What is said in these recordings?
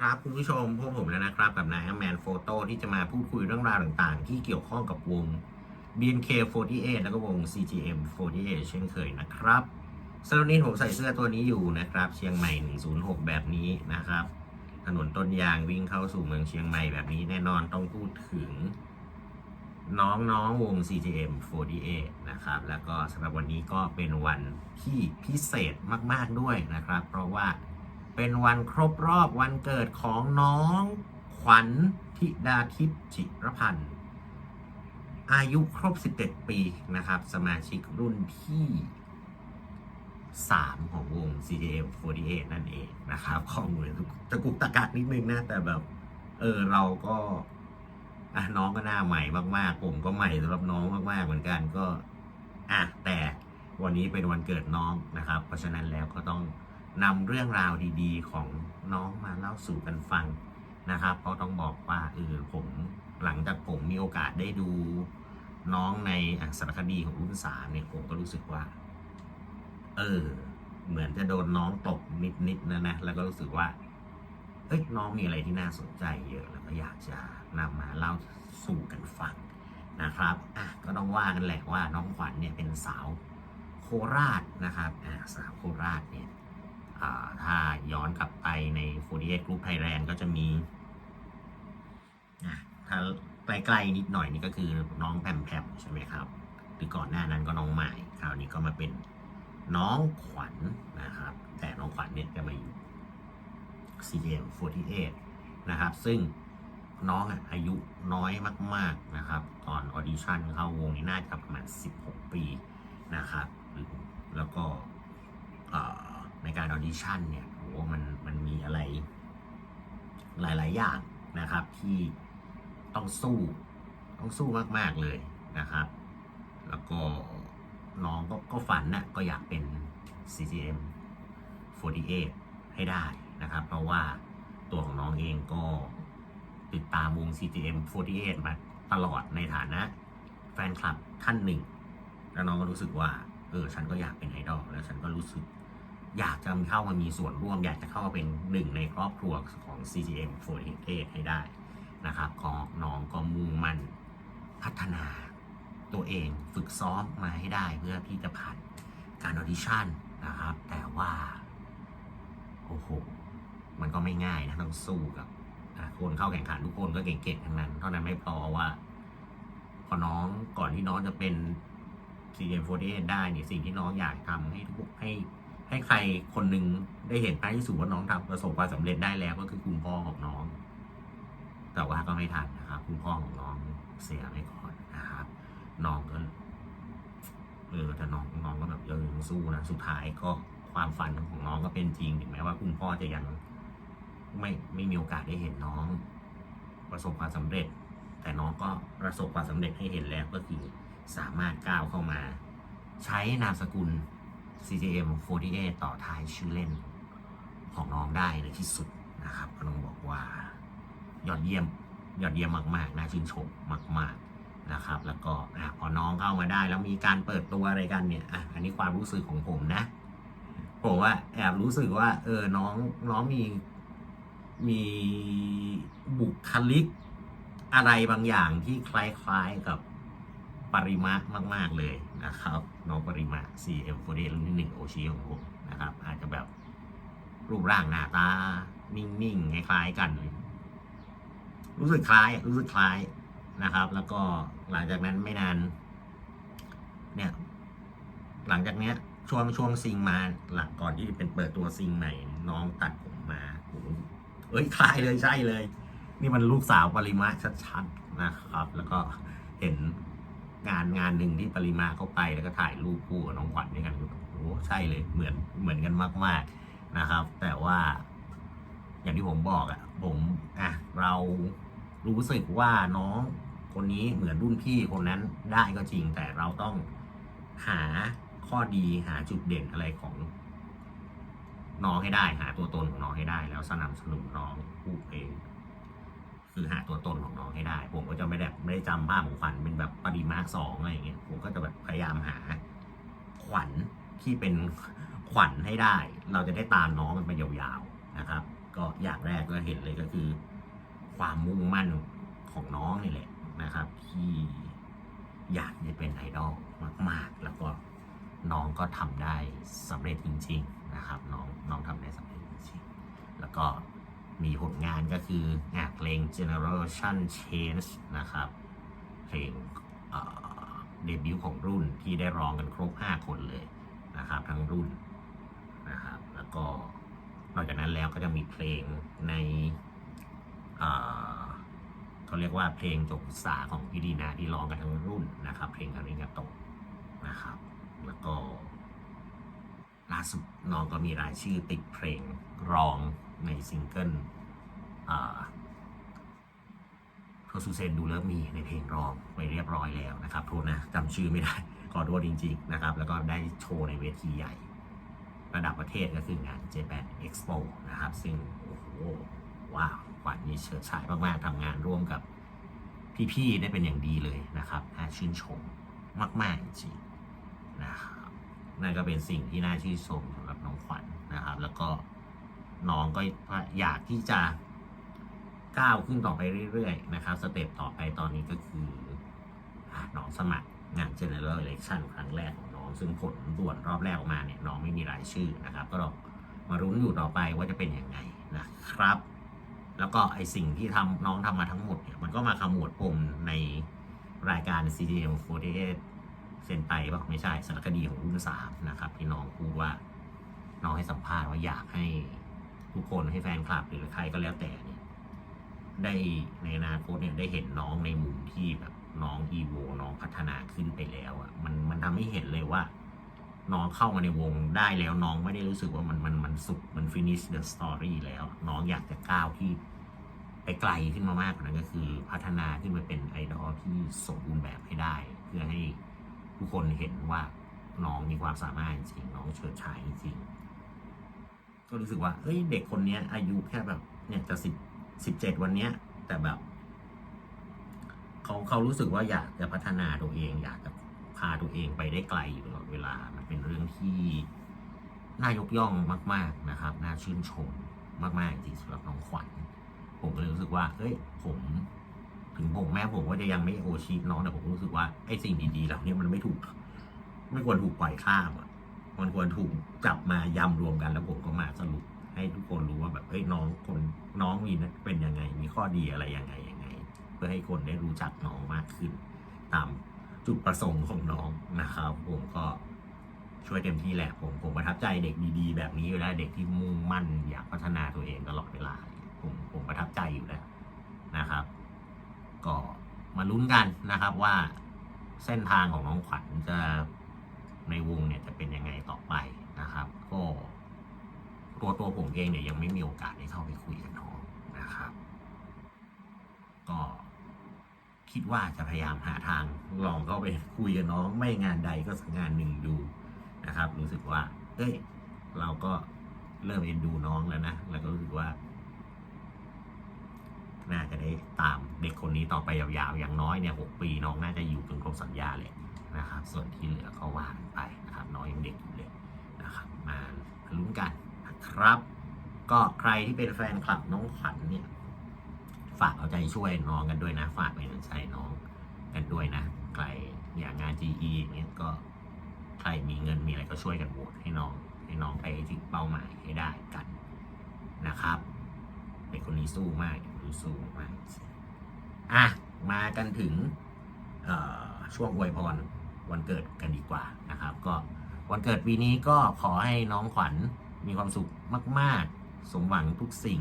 ครับคุณผู้ชมพวกผมแล้วนะครับ กับนายแมนโฟโต้ที่จะมาพูดคุยเรื่องราวต่างๆ ที่เกี่ยวข้องกับวง BNK48 แล้วก็วง CGM48 เช่นเคยนะครับสำหรับนี้ผมใส่เสื้อตัวนี้อยู่นะครับ เชียงใหม่ 106 แบบนี้นะครับ ถนนต้นยางวิ่งเข้าสู่เมืองเชียงใหม่แบบนี้แน่นอนต้องพูดถึง น้องๆวง CGM48 นะครับ แล้วก็สำหรับวันนี้ก็เป็นวันที่พิเศษมากๆด้วยนะครับ เพราะว่า เป็นวันครบรอบวันเกิดของน้องขวัญธิดาทิพย์จิรพันธ์อายุครบ11ปีนะครับ สมาชิกรุ่นที่ 3 ของวง CGM48 นั่นเองนะครับ ข้อมูลจะกุกตะกักนิดนึงนะ แต่แบบ เออ เราก็อะน้องก็หน้าใหม่มาก ๆ ผมก็ใหม่สำหรับน้องมาก ๆ เหมือนกันก็ อะ แต่วันนี้เป็นวันเกิดน้องนะครับ เพราะฉะนั้นแล้วก็ต้อง นำเรื่องราวดีๆ ของน้องมาเล่าสู่กันฟังนะครับ เพราะต้องบอกว่าเออผมหลังจากผมมีโอกาสได้ดูน้องในสารคดีของรุ่นสามเนี่ยผมก็รู้สึกว่า เออ เหมือนจะโดนน้องตกนิดๆนะนะแล้วก็รู้สึกว่าเอ้ยน้องมีอะไรที่น่าสนใจเยอะแล้วก็อยากจะนำมาเล่าสู่กันฟังนะครับอะก็ต้องว่ากันแหละว่าน้องขวัญเนี่ยเป็นสาวโคราชนะครับอะสาวโคราชเนี่ย ถ้าย้อนกลับไปใน48 Group Thailand ก็จะมีอะถ้าใกล้ๆนิดหน่อยนี่ก็คือน้องแพมแพมใช่ไหมครับ หรือก่อนหน้านั้นก็น้องใหม่คราวนี้ก็มาเป็นน้องขวัญนะครับ แต่น้องขวัญเนี่ยจะมาอยู่ CM48 นะครับ ซึ่งน้องอายุน้อยมาก ๆนะครับ ตอนออดิชั่นเข้าวงนี่น่าจะประมาณ 16 ปีนะครับแล้วก็ ในการออดิชั่นเนี่ยโหมันมันมีอะไร หลาย ๆ อย่างนะครับ ที่ต้องสู้ต้องสู้มาก ๆ เลยนะครับ แล้วก็น้องก็ก็ฝันนะก็อยากเป็น CGM 48 ให้ได้นะครับ เพราะว่าตัวของน้องเองก็ติดตามวง CGM 48 มาตลอดในฐานะแฟนคลับท่านหนึ่ง แล้วน้องก็รู้สึกว่า เออ ฉันก็อยากเป็นไอดอล แล้วฉันก็รู้สึก อยากจะเข้ามามีส่วนร่วม อยากจะเข้ามาเป็นหนึ่งในครอบครัวของ CGM 48ให้ได้นะครับก็น้องก็มุ่งมั่นพัฒนาตัวเองฝึกซ้อมมาให้ได้เพื่อที่จะผ่านการออดิชั่นนะครับ แต่ว่า โอ้โห มันก็ไม่ง่ายนะต้องสู้กับคนเข้าแข่งขันทุกคนก็เก่งๆทั้งนั้น เท่านั้นไม่พอว่าพอน้องก่อนที่น้องจะเป็น CM48 ได้เนี่ยสิ่งที่น้องอยากทำให้ทุกให้ ให้ใครคนหนึ่งได้เห็นท้ายที่สุดว่าน้องทำประสบความสำเร็จได้แล้ว ก็คือคุณพ่อของน้อง แต่ว่าก็ไม่ทันนะครับคุณพ่อของน้องเสียไปก่อนนะครับ น้องก็เออแต่น้องน้องก็แบบเออยังสู้นะสุดท้ายก็ความฝันของน้องก็เป็นจริงถึงแม้ว่าคุณพ่อจะยังไม่ไม่มีโอกาสได้เห็นน้อง ประสบความสำเร็จ แต่น้องก็ประสบความสำเร็จให้เห็นแล้วก็คือสามารถก้าวเข้ามา ใช้นามสกุล CJM 48 ต่อท้ายชื่อเล่นของน้องได้ในที่สุดนะครับก็ต้องบอกว่ายอดเยี่ยมยอดเยี่ยมมากๆน่าชื่นชมมาก ๆนะครับ แล้วก็อะพอน้องเข้ามาได้ แล้วมีการเปิดตัวอะไรกันเนี่ยอะอันนี้ความรู้สึกของผมนะผมว่าแอบรู้สึกว่า เออน้องน้องมีมีบุคลิกอะไรบางอย่างที่คล้ายๆกับ ปริมะมาก ๆ เลยนะครับน้องปริมะ CM48 รุ่นที่หนึ่งโอชิของผมนะครับ อาจจะแบบรูปร่างหน้าตา นิ่ง ๆ คล้าย ๆ กัน รู้สึกคล้าย รู้สึกคล้ายนะครับ แล้วก็หลังจากนั้นไม่นาน เนี่ย หลังจากเนี้ยช่วงช่วงซิงมาหลังก่อนที่เป็นเปิดตัวซิงใหม่ น้องตัดผมมาโอ้โหเอ้ยคล้ายเลยใช่เลย นี่มันลูกสาวปริมาชัดๆนะครับ แล้วก็เห็น งานงานหนึ่งที่ปริมาเข้าไปแล้วก็ถ่ายรูปคู่กับน้องขวัญด้วยกันโอ้ใช่เลยเหมือนเหมือนกันมาก ๆนะครับ แต่ว่าอย่างที่ผมบอกอะ่ะผมอะเรารู้สึกว่าน้องคนนี้เหมือนรุ่นพี่คนนั้นได้ก็จริง แต่เราต้องหาข้อดีหาจุดเด่นอะไรของน้องให้ได้ หาตัวตนของน้องให้ได้ แล้วสนับสนุนน้องผู้เอง คือหาตัวตนของน้องให้ได้ ผมก็จะไม่ได้ไม่ได้จำภาพของขวัญเป็นแบบปริมาสองอะไรอย่างเงี้ยผมก็จะแบบพยายามหาขวัญที่เป็นขวัญให้ได้ เราจะได้ตามน้องมันไปยาวๆนะครับ ก็อย่างแรกก็เห็นเลยก็คือ ความมุ่งมั่นของน้องนี่แหละนะครับ ที่อยากจะเป็นไอดอลมาก ๆ แล้วก็น้องก็ทำได้สำเร็จจริง ๆ นะครับ น้องน้องทำได้สำเร็จจริงๆแล้วก็ มีผลงานก็คืองานเพลง Generation Change นะครับ เพลงเดบิวต์ของรุ่นที่ได้ร้องกันครบ 5 คนเลยนะครับ ทั้งรุ่นนะครับ แล้วก็นอกจากนั้นแล้วก็จะมีเพลงในเขาเรียกว่าเพลงจบศึกษาของพี่ดีนาที่ร้องกันทั้งรุ่นนะครับ เพลงคาริงาโตะนะครับ แล้วก็ล่าสุดน้องก็มีรายชื่อติดเพลงร้อง ในซิงเกิลอ่าโทซูเซนดูเลิฟมีในเพลงร้องไปเรียบร้อยแล้วนะครับโทษนะจำชื่อไม่ได้ขอโทษจริงๆนะครับ แล้วก็ได้โชว์ในเวทีใหญ่ ระดับประเทศก็คืองาน Japan Expo นะครับ ซึ่ง โอ้โห ว้าวขวัญนี่เฉิดฉายมากๆทำงานร่วมกับพี่ๆได้เป็นอย่างดีเลยนะครับน่าชื่นชมมาก ๆ จริงๆนะครับนั่นก็เป็นสิ่งที่น่าชื่นชมสำหรับน้องขวัญนะครับ แล้วก็ น้องก็อยากที่จะก้าวขึ้นต่อไปเรื่อยๆนะครับ สเต็ปต่อไปตอนนี้ก็คือน้องสมัครงาน General Election ครั้งแรกของน้องซึ่งผลด่วนรอบแรกออกมาเนี่ยน้องไม่มีรายชื่อนะครับ ก็ลองมารุ้นอยู่ต่อไปว่าจะเป็นยังไงนะครับ แล้วก็ไอสิ่งที่ทำน้องทำมาทั้งหมดเนี่ยมันก็มาขมวดปมในรายการ CDM 48เซนไตป่ะไม่ใช่สารคดีของรุ่นสามนะครับที่น้องพูดว่าน้องให้สัมภาษณ์ว่าอยากให้ ทุกคนให้แฟนคลับหรือใครก็แล้วแต่เนี่ยได้ในอนาคตเนี่ยได้เห็นน้องในมุมที่แบบน้องอีโวน้องพัฒนาขึ้นไปแล้วอะ่ะมันมันทำให้เห็นเลยว่า น้องเข้ามาในวงได้แล้วน้องไม่ได้รู้สึกว่ามันมันมันสุดมัน finish the story แล้ว น้องอยากจะก้าวที่ไปไกลขึ้นมามากกว่านั้นก็คือพัฒนาขึ้นไปเป็นไอดอลที่สมบูรณ์แบบให้ได้ เพื่อให้ทุกคนเห็นว่าน้องมีความสามารถจริงน้องเฉิดฉายจริง ก็รู้สึกว่าเฮ้ยเด็กคนเนี้ย อายุแค่แบบ เนี่ยจะสิบสิบเจ็ดวันเนี้ย แต่แบบเขาเขารู้สึกว่าอยากจะพัฒนาตัวเอง อยากจะพาตัวเองไปได้ไกลอยู่ตลอดเวลา มันเป็นเรื่องที่น่ายกย่องมาก ๆนะครับ น่าชื่นชมมากๆจริงสำหรับน้องขวัญ ผมก็เลยรู้สึกว่าเฮ้ย ผม ถึงผมแม้ผมว่าจะยังไม่โอชีพน้องแต่ผมรู้สึกว่าไอ้สิ่งดีๆเหล่านี้มันไม่ถูก ไม่ควรถูกปล่อยข้ามอะ มันควรถูกจับมายำรวมกันแล้วผมก็ ทุกคนรู้ว่าแบบเฮ้ยน้องคนน้องมีเป็นยังไง มีข้อดีอะไรยังไงยังไง เพื่อให้คนได้รู้จักน้องมากขึ้น ตามจุดประสงค์ของน้องนะครับ ผมก็ช่วยเต็มที่แหละผมผมประทับใจเด็กดีๆ แบบนี้อยู่แล้วเด็กที่มุ่งมั่นอยากพัฒนาตัวเองตลอดเวลา ผมผมประทับใจอยู่แล้วนะครับ ก็มาลุ้นกันนะครับว่าเส้นทางของน้องขวัญจะในวงเนี่ยจะเป็นยังไงต่อไปนะครับ ก็ ตัวตัวผมเองเนี่ยยังไม่มีโอกาสได้เข้าไปคุยกับน้องนะครับ ก็คิดว่าจะพยายามหาทางลองเข้าไปคุยกับน้อง ไม่งานใดก็สักงานหนึ่งดูนะครับ รู้สึกว่า เอ้ย เราก็เริ่มเอ็นดูน้องแล้วนะแล้วก็รู้สึกว่าน่าจะได้ตามเด็กคนนี้ต่อไปยาวๆ อย่างน้อยเนี่ยหกปีน้องน่าจะอยู่จนครบสัญญาเลยนะครับ ส่วนที่เหลือก็ว่ากันไปนะครับ น้องยังเด็กอยู่เลยนะครับ นะครับ ก็ใครที่เป็นแฟนคลับน้องขวัญเนี่ย ฝากเอาใจช่วยน้องกันด้วยนะ ฝากเป็นใจน้องกันด้วยนะ ใครอย่างงาน GE อย่างเงี้ยก็ใครมีเงินมีอะไรก็ช่วยกันโหวตให้น้อง ให้น้องไปถึงเป้าหมายให้ได้กันนะครับเด็กคนนี้สู้มากคนนี้สู้มากอะมากันถึงช่วงอวยพรวันเกิดกันดีกว่านะครับ ก็วันเกิดปีนี้ก็ขอให้น้องขวัญ มีความสุขมาก ๆ สมหวังทุกสิ่ง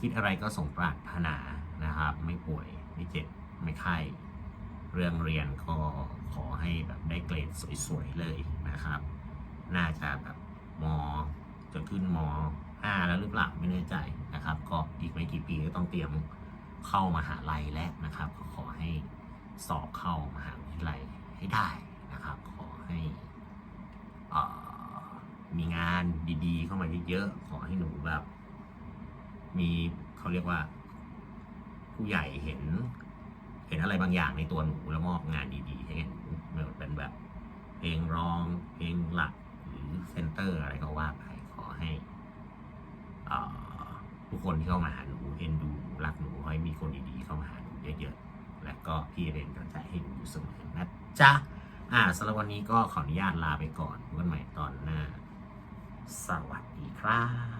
คิดอะไรก็สมปรารถนานะครับ ไม่ป่วยไม่เจ็บไม่ไข้เรื่องเรียนก็ขอให้แบบได้เกรดสวย ๆ เลยนะครับ น่าจะแบบมจะขึ้นมห้าแล้วหรือเปล่าไม่แน่ใจนะครับ ก็อีกไม่กี่ปีก็ต้องเตรียมเข้ามาหาลัยแล้วนะครับ ก็ขอให้สอบเข้ามหาวิทยาลัยให้ได้นะครับ ขอให้านดีๆ เข้ามาเยอะๆขอให้หนูแบบมีเขาเรียกว่า ผู้ใหญ่เห็น เห็นอะไรบางอย่างในตัวหนูแล้วมอบงานดีๆให้หนูไม่ว่าเป็นแบบเพลงร้องเพลงหลักหรือเซนเตอร์อะไรก็ว่าไปขอให้เอ่อทุกคนที่เข้ามาหาหนูเอ็นดูรักหนูให้มีคนดีๆเข้ามาหาหนูเยอะๆและก็พี่เรนกำลังใจให้หนูอยู่เสมอนะจ๊ะอ่าสำหรับวันนี้ก็ขออนุญาตลาไปก่อนพบกันใหม่ตอนหน้า สวัสดีครับ